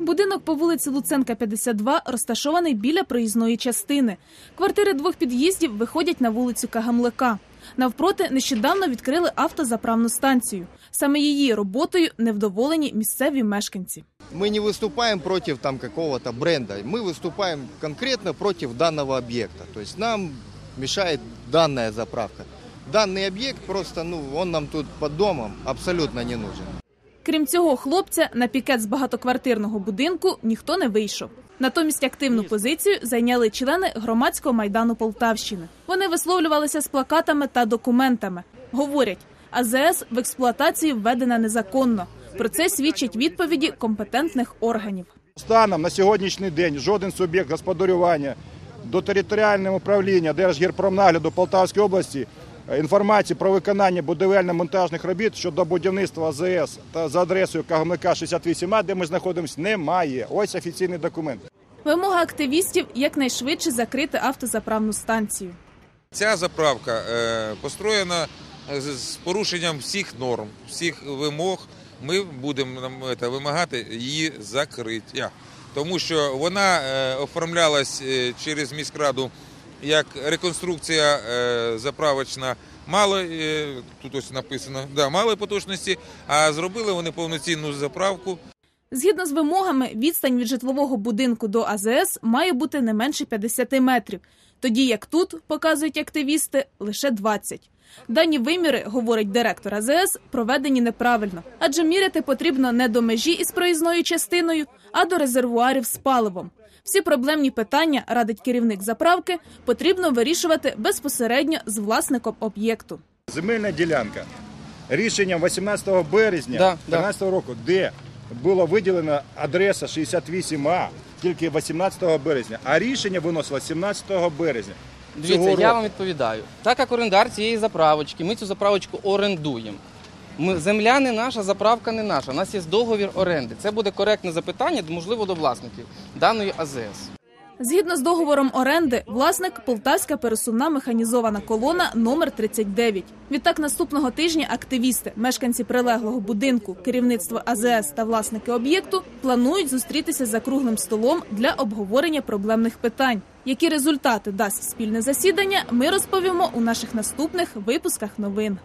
Будинок по вулиці Луценка, 52, розташований біля проїзної частини. Квартири двох під'їздів виходять на вулицю Кагамлика. Навпроти нещодавно відкрили автозаправну станцію. Саме її роботою невдоволені місцеві мешканці. Мы не выступаем против там какого-то бренда, мы выступаем конкретно против данного объекта. То есть нам мешает данная заправка. Данный объект просто, ну, он нам тут под домом абсолютно не нужен. Крім цього, хлопця на пікет з багатоквартирного будинку ніхто не вийшов. Натомість активну позицію зайняли члени громадського майдану Полтавщини. Вони висловлювалися з плакатами та документами. Говорять, АЗС в експлуатації введена незаконно. Про це свідчать відповіді компетентних органів. Станом на сьогоднішній день жоден суб'єкт господарювання до територіального управління Держгірпромнагляду Полтавської області інформації про виконання будівельно-монтажних робіт щодо будівництва АЗС та за адресою Кагамлика 68А, де ми знаходимося, немає. Ось офіційний документ. Вимога активістів якнайшвидше закрити автозаправну станцію. Ця заправка е, построєна з з порушенням всіх норм, всіх вимог. Ми будемо нам, е, вимагати її закриття, тому що вона е, оформлялась е, через міськраду як реконструкція е, заправочна мало, е, тут ось написано, да, малої потужності, а зробили вони повноцінну заправку Згідно з вимогами, відстань від житлового будинку до АЗС має бути не менше 50 метрів, тоді як тут, показують активісти, лише 20. Дані виміри, говорить директор АЗС, проведені неправильно, адже міряти потрібно не до межі із проїзною частиною, а до резервуарів з паливом. Всі проблемні питання, радить керівник заправки, потрібно вирішувати безпосередньо з власником об'єкту. Земельна ділянка. Рішенням 18 березня Да, 2013 року, де була виділена адреса 68А тільки 18 березня, а рішення виносилось 17 березня. Дивіться, я вам відповідаю. Так як орендар цієї заправочки, ми цю заправочку орендуємо. Ми, земля не наша, заправка не наша. У нас є договір оренди. Це буде коректне запитання, можливо, до власників даної АЗС. Згідно з договором оренди, власник Полтавська пересувна механізована колона номер 39. Відтак наступного тижня активісти, мешканці прилеглого будинку, керівництво АЗС та власники об'єкту планують зустрітися за круглим столом для обговорення проблемних питань. Які результати дасть спільне засідання, ми розповімо у наших наступних випусках новин.